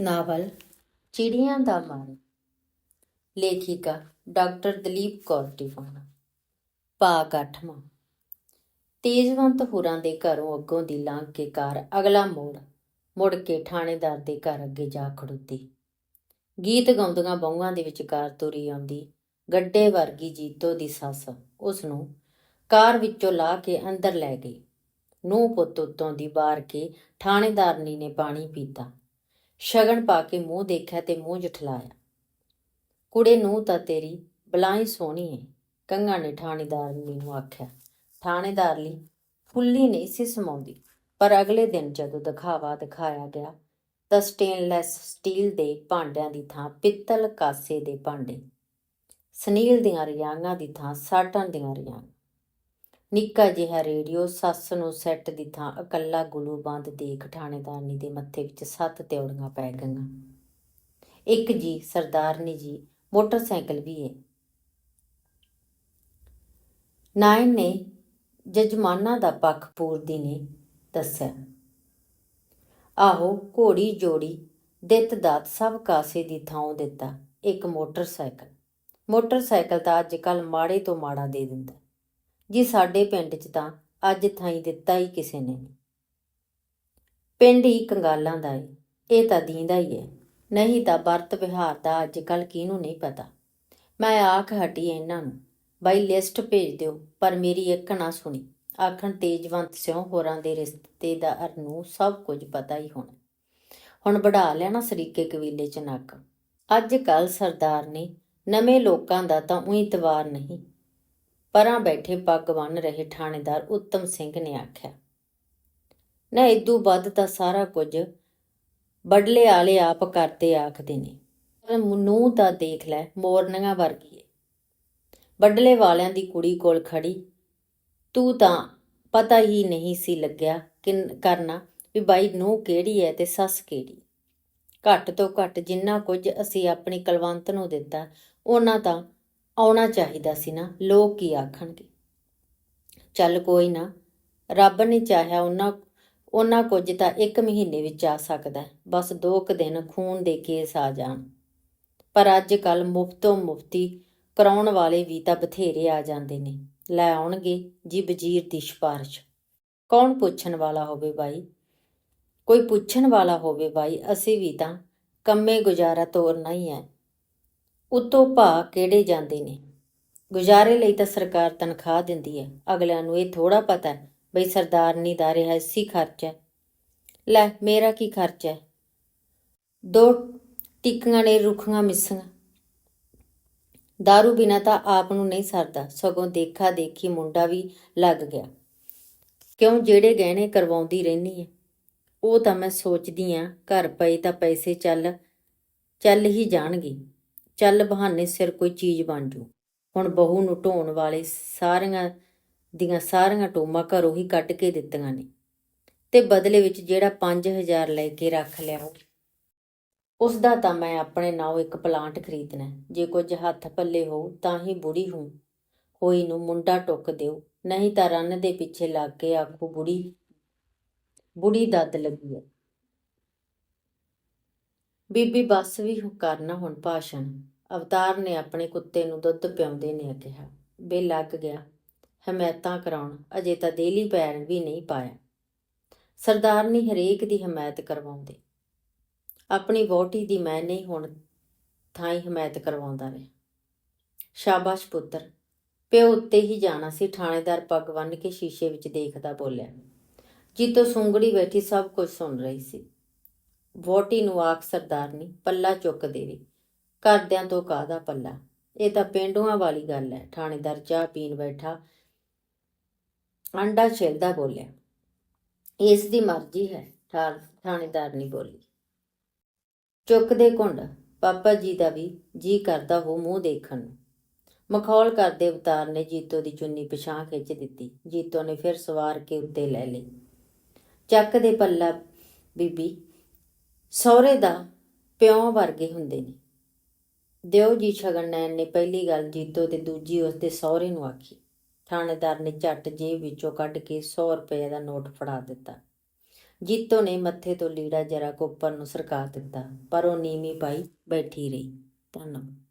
Novel, ਚਿੜੀਆਂ ਦਾ ਮਨ। ਲੇਖਿਕਾ ਡਾਕਟਰ ਦਲੀਪ ਕੌਰ ਟਿਵਾਣਾ। ਭਾਗ ਅੱਠਵਾਂ। ਤੇਜਵੰਤ ਹੋਰਾਂ ਦੇ ਘਰੋਂ ਅੱਗੋਂ ਦੀ ਲੰਘ ਕੇ ਕਾਰ ਅਗਲਾ ਮੋੜ, ਮੁੜ ਕੇ ਥਾਣੇਦਾਰ ਦੇ ਘਰ ਅੱਗੇ ਜਾ ਖੜੁੱਤੀ। ਗੀਤ ਗਾਉਂਦੀਆਂ ਬਹੂਆਂ ਦੇ ਵਿਚਕਾਰ ਤੁਰੀ ਆਉਂਦੀ ਗੱਡੇ ਵਰਗੀ ਜੀਤੋ ਦੀ ਸੱਸ। ਉਸ ਨੂੰ ਕਾਰ ਵਿੱਚੋਂ ਲਾ ਕੇ ਅੰਦਰ ਲੈ ਗਈ। ਨੂੰ ਪੁੱਤ ਉੱਤੋਂ ਦੀ ਬਾਰ ਕੇ ਥਾਣੇਦਾਰਨੀ ਨੇ ਪਾਣੀ ਪੀਤਾ। ਸ਼ਗਨ ਪਾ ਕੇ ਮੂੰਹ ਦੇਖਿਆ ਤੇ ਮੂੰਹ ਜਠਲਾਇਆ। ਕੁੜੇ ਨੂੰ ਤਾਂ ਤੇਰੀ ਬਲਾਈ ਸੋਹਣੀ ਏ, ਕੰਗਾ ਨੇ ਥਾਣੇਦਾਰਨੀ ਨੂੰ ਆਖਿਆ। ਥਾਣੇਦਾਰ ਲਈ ਫੁੱਲੀ ਨਹੀਂ ਸੀ ਸਮਾਉਂਦੀ, ਪਰ ਅਗਲੇ ਦਿਨ ਜਦੋਂ ਦਿਖਾਵਾ ਦਿਖਾਇਆ ਗਿਆ, ਤਾਂ ਸਟੇਨਲੈਸ ਸਟੀਲ ਦੇ ਭਾਂਡਿਆਂ ਦੀ ਥਾਂ ਪਿੱਤਲ ਕਾਸੇ ਦੇ ਭਾਂਡੇ, ਸਨੀਲ ਦੀਆਂ ਰਿਆਂਗਾਂ ਦੀ ਥਾਂ ਸਾਟਾਂ ਦੀਆਂ ਰਿਆਂਗਾਂ ਨਿੱਕਾ ਜਿਹਾ ਰੇਡੀਓ ਸੱਸ ਨੂੰ ਸੈੱਟ ਦੀ ਥਾਂ ਇਕੱਲਾ ਗੁਲੂ ਬੰਦ ਦੇਖ ਥਾਣੇਦਾਰਨੀ ਦੇ ਮੱਥੇ ਵਿੱਚ ਸੱਤ ਤਿਉੜੀਆਂ ਪੈ ਗਈਆਂ। ਇੱਕ ਜੀ, ਸਰਦਾਰਨੀ ਜੀ, ਮੋਟਰਸਾਈਕਲ ਵੀ ਹੈ ਨਾਇਨ ਨੇ ਜਜ਼ਮਾਨਾ ਦਾ ਪੱਖ ਪੂਰਦੀ ਨੇ ਦੱਸਿਆ, ਆਹੋ ਘੋੜੀ ਜੋੜੀ ਦਿੱਤ ਦਾਤ ਸਭ ਕਾਸੇ ਦੀ ਥਾਂ ਦਿੱਤਾ, ਇੱਕ ਮੋਟਰਸਾਈਕਲ। ਮੋਟਰਸਾਈਕਲ ਤਾਂ ਅੱਜ ਕੱਲ ਮਾੜੇ ਤੋਂ ਮਾੜਾ ਦੇ ਦਿੰਦਾ। ਜੀ ਸਾਡੇ ਪਿੰਡ 'ਚ ਤਾਂ ਅੱਜ ਥਾਈ ਦਿੱਤਾ ਹੀ ਕਿਸੇ ਨੇ ਪਿੰਡ ਹੀ ਕੰਗਾਲਾਂ ਦਾ ਏ, ਇਹ ਤਾਂ ਦੀਂਦਾ ਹੀ ਏ। ਨਹੀਂ ਤਾਂ ਵਰਤ ਵਿਹਾਰ ਦਾ ਅੱਜ ਕੱਲ ਕਿਹਨੂੰ ਨਹੀਂ ਪਤਾ। ਮੈਂ ਆਖ ਹਟੀ ਇਹਨਾਂ ਨੂੰ, ਬਾਈ ਲਿਸਟ ਭੇਜ ਦਿਓ, ਪਰ ਮੇਰੀ ਇੱਕ ਨਾ ਸੁਣੀ। ਆਖਣ ਤੇਜਵੰਤ ਸਿਉ ਹੋਰਾਂ ਦੇ ਰਿਸ਼ਤੇਦਾਰ ਨੂੰ ਸਭ ਕੁਝ ਪਤਾ ਹੀ ਹੋਣਾ। ਹੁਣ ਵਢਾ ਲੈਣਾ ਸਰੀਕੇ ਕਬੀਲੇ ਚ ਨੱਕ। ਅੱਜ ਕੱਲ ਸਰਦਾਰ ਨੇ ਨਵੇਂ ਲੋਕਾਂ ਦਾ ਤਾਂ ਉਹੀ ਤਵਾਰ ਨਹੀਂ। ਪਰਾਂ ਬੈਠੇ ਪੱਗ ਬੰਨ ਰਹੇ ਥਾਣੇਦਾਰ ਉੱਤਮ ਸਿੰਘ ਨੇ ਆਖਿਆ, ਨਾ ਇਦੋਂ ਵੱਧ ਤਾਂ ਸਾਰਾ ਕੁਝ ਬੜਲੇ ਵਾਲੇ ਆਪ ਕਰਦੇ ਆਖਦੇ ਨੇ। ਪਰ ਮਨੂੰ ਤਾਂ ਦੇਖ ਲੈ, ਮੋਰਨੀਆਂ ਵਰਗੀ ਏ। ਬੜਲੇ ਵਾਲਿਆਂ ਦੀ ਕੁੜੀ ਕੋਲ ਖੜੀ, ਤੂੰ ਤਾਂ ਪਤਾ ਹੀ ਨਹੀਂ ਸੀ ਲੱਗਿਆ ਕਿ ਕਰਨਾ ਵੀ ਬਾਈ ਨੂੰ ਕਿਹੜੀ ਹੈ ਤੇ ਸੱਸ ਕਿਹੜੀ। ਘੱਟ ਤੋਂ ਘੱਟ ਜਿੰਨਾ ਕੁਝ ਅਸੀਂ ਆਪਣੀ ਕਲਵੰਤ ਨੂੰ ਦਿੱਤਾ, ਉਹਨਾਂ ਤਾਂ ਆਉਣਾ ਚਾਹੀਦਾ ਸੀ ਨਾ, ਲੋਕ ਕੀ ਆਖਣਗੇ? ਚੱਲ ਕੋਈ ਨਾ, ਰੱਬ ਨੇ ਚਾਹਿਆ ਉਹਨਾਂ ਉਹਨਾਂ ਕੁਝ ਤਾਂ ਇੱਕ ਮਹੀਨੇ ਵਿੱਚ ਆ ਸਕਦਾ ਬਸ ਦੋ ਕੁ ਦਿਨ ਖੂਨ ਦੇ ਕੇਸ ਆ ਜਾਣ। ਪਰ ਅੱਜ ਕੱਲ ਮੁਫਤੋਂ ਮੁਫਤੀ ਕਰਾਉਣ ਵਾਲੇ ਵੀ ਤਾਂ ਬਥੇਰੇ ਆ ਜਾਂਦੇ ਨੇ। ਲੈ ਆਉਣਗੇ ਜੀ ਵਜ਼ੀਰ ਦੀ ਸਿਫਾਰਿਸ਼। ਕੌਣ ਪੁੱਛਣ ਵਾਲਾ ਹੋਵੇ ਬਾਈ? ਕੋਈ ਪੁੱਛਣ ਵਾਲਾ ਹੋਵੇ ਬਾਈ, ਅਸੀਂ ਵੀ ਤਾਂ ਕੰਮੇ ਗੁਜ਼ਾਰਾ ਤੋਰਨਾ ਹੀ ਹੈ। ਉਤੋਂ ਭਾ ਕਿਹੜੇ ਜਾਂਦੇ ਨੇ? ਗੁਜ਼ਾਰੇ ਲਈ ਤਾਂ ਸਰਕਾਰ ਤਨਖਾਹ ਦਿੰਦੀ ਹੈ। ਅਗਲਿਆਂ ਨੂੰ ਇਹ ਥੋੜਾ ਪਤਾ ਹੈ ਬਈ ਸਰਦਾਰਨੀ ਦਾ ਰਿਹਾਇਸ਼ੀ ਖਰਚਾ ਲੈ, ਮੇਰਾ ਕੀ ਖਰਚ ਹੈ? ਦੋ ਟਿੱਕੀਆਂ ਨੇ ਰੁੱਖੀਆਂ ਮਿੱਸੀਆਂ। दारू ਬਿਨਾ ਤਾਂ ਆਪ ਨੂੰ ਨਹੀਂ ਸਰਦਾ। ਸਗੋਂ ਦੇਖਾ ਦੇਖੀ ਮੁੰਡਾ ਵੀ ਲੱਗ ਗਿਆ। ਕਿਉਂ ਜਿਹੜੇ ਗਹਿਣੇ ਕਰਵਾਉਂਦੀ ਰਹਿਨੀ ਹੈ? ਉਹ ਤਾਂ ਮੈਂ ਸੋਚਦੀ ਆ ਘਰ ਪਏ ਤਾਂ ਪੈਸੇ ਚੱਲ ਚੱਲ ਹੀ ਜਾਣਗੇ। ਚੱਲ ਬਹਾਨੇ ਸਿਰ ਕੋਈ ਚੀਜ਼ ਬਣ ਜੂ। ਹੁਣ ਬਹੂ ਨੂੰ ਢੋਣ ਵਾਲੇ ਸਾਰੀਆਂ ਦੀਆਂ ਸਾਰੀਆਂ ਟੋਮਾਂ ਘਰੋਂ ਹੀ ਕੱਢ ਕੇ ਦਿੱਤੀਆਂ ਨੇ। ਤੇ ਬਦਲੇ ਵਿੱਚ ਜਿਹੜਾ 5000 ਲੈ ਕੇ ਰੱਖ ਲਿਆ ਉਹ ਉਸ ਦਾ ਤਾਂ ਮੈਂ ਆਪਣੇ ਨਾਲੋਂ ਇੱਕ ਪਲਾਂਟ ਖਰੀਦਣਾ ਜੇ ਕੁਝ ਹੱਥ ਪੱਲੇ ਹੋ ਤਾਂ ਹੀ ਬੁੜੀ ਹੂੰ ਹੋਈ ਨੂੰ ਮੁੰਡਾ ਟੁੱਕ ਦਿਓ। ਨਹੀਂ ਤਾਂ ਰੰਨ ਦੇ ਪਿੱਛੇ ਲੱਗ ਕੇ ਆਖੂ, ਬੁੜੀ ਬੁੜੀ ਦੱਦ ਲੱਗੀ ਹੈ। ਬੀਬੀ ਬੱਸ ਵੀ ਕਰਨਾ ਹੁਣ ਭਾਸ਼ਣ। ਅਵਤਾਰ ਨੇ ਆਪਣੇ ਕੁੱਤੇ ਨੂੰ ਦੁੱਧ ਪਿਆਉਂਦੇ ਨੇ ਕਿਹਾ, ਬੇ ਲੱਗ ਗਿਆ, ਹਮਾਇਤਾਂ ਕਰਾਉਣ, ਅਜੇ ਤਾਂ ਦੇਲੀ ਪੈਰ ਵੀ ਨਹੀਂ ਪਾਇਆ। ਸਰਦਾਰਨੀ ਹਰੇਕ ਦੀ ਹਮਾਇਤ ਕਰਵਾਉਂਦੇ। ਆਪਣੀ ਵੋਟੀ ਦੀ ਮੈਂ ਨਹੀਂ ਹੁਣ ਥਾਈ ਹਮਾਇਤ ਕਰਵਾਉਂਦਾ ਰਿਹਾ। ਸ਼ਾਬਾਸ਼ ਪੁੱਤਰ, ਪਿਓ ਉੱਤੇ ਹੀ ਜਾਣਾ ਸੀ ਥਾਣੇਦਾਰ ਪੱਗ ਬੰਨ ਕੇ ਸ਼ੀਸ਼ੇ ਵਿੱਚ ਦੇਖਦਾ ਬੋਲਿਆ ਜੀਤੋ ਸੁੰਗੜੀ ਬੈਠੀ ਸਭ ਕੁਝ ਸੁਣ ਰਹੀ ਸੀ। ਵੋਟੀ ਨੂੰ ਆਖ ਸਰਦਾਰਨੀ, ਪੱਲਾ ਚੁੱਕ ਦੇਵੇ। ਘਰਦਿਆਂ ਤੋਂ ਕਾਹਦਾ ਪੱਲਾ? ਇਹ ਤਾਂ ਪਿੰਡੂਆਂ ਵਾਲੀ ਗੱਲ ਹੈ ਥਾਣੇਦਾਰ ਚਾਹ ਪੀਣ ਬੈਠਾ, ਅੰਡਾ ਛਿਲਦਾ ਬੋਲਿਆ। ਇਸ ਦੀ ਮਰਜ਼ੀ ਹੈ ਥਾ- ਥਾਣੇਦਾਰ ਨਹੀਂ ਬੋਲੀ। ਚੁੱਕਦੇ ਘੁੰਡ ਪਾਪਾ ਜੀ ਦਾ ਵੀ ਜੀ ਕਰਦਾ ਹੋ ਮੂੰਹ ਦੇਖਣ ਨੂੰ। ਮਖੌਲ ਕਰਦੇ ਅਵਤਾਰ ਨੇ ਜੀਤੋ ਦੀ ਚੁੰਨੀ ਪਿਛਾਂ ਖਿੱਚ ਦਿੱਤੀ। ਜੀਤੋ ਨੇ ਫਿਰ ਸਵਾਰ ਕੇ ਉੱਤੇ ਲੈ ਲਈ। ਚੱਕ ਦੇ ਪੱਲਾ ਬੀਬੀ ਸਹੁਰੇ ਦਾ ਪਿਓ ਵਰਗੇ ਹੁੰਦੇ ਨੇ। ਦਿਓ ਜੀ ਛਗਨ ਨੈਣ ਨੇ ਪਹਿਲੀ ਗੱਲ ਜੀਤੋ ਤੇ ਦੂਜੀ ਉਸ ਦੇ ਸਹੁਰੇ ਨੂੰ ਆਖੀ। ਥਾਣੇਦਾਰ ਨੇ ਝੱਟ ਜੇਬ ਵਿੱਚੋਂ ਕੱਢ ਕੇ 100 ਰੁਪਏ ਦਾ ਨੋਟ ਫੜਾ ਦਿੱਤਾ। ਜੀਤੋ ਨੇ ਮੱਥੇ ਤੋਂ ਲੀੜਾ ਜਰਾ ਕੋਪਰ ਨੂੰ ਸਰਕਾ ਦਿੱਤਾ, ਪਰ ਉਹ ਨੀਵੀਂ ਪਾਈ ਬੈਠੀ ਰਹੀ। ਧੰਨਵਾਦ।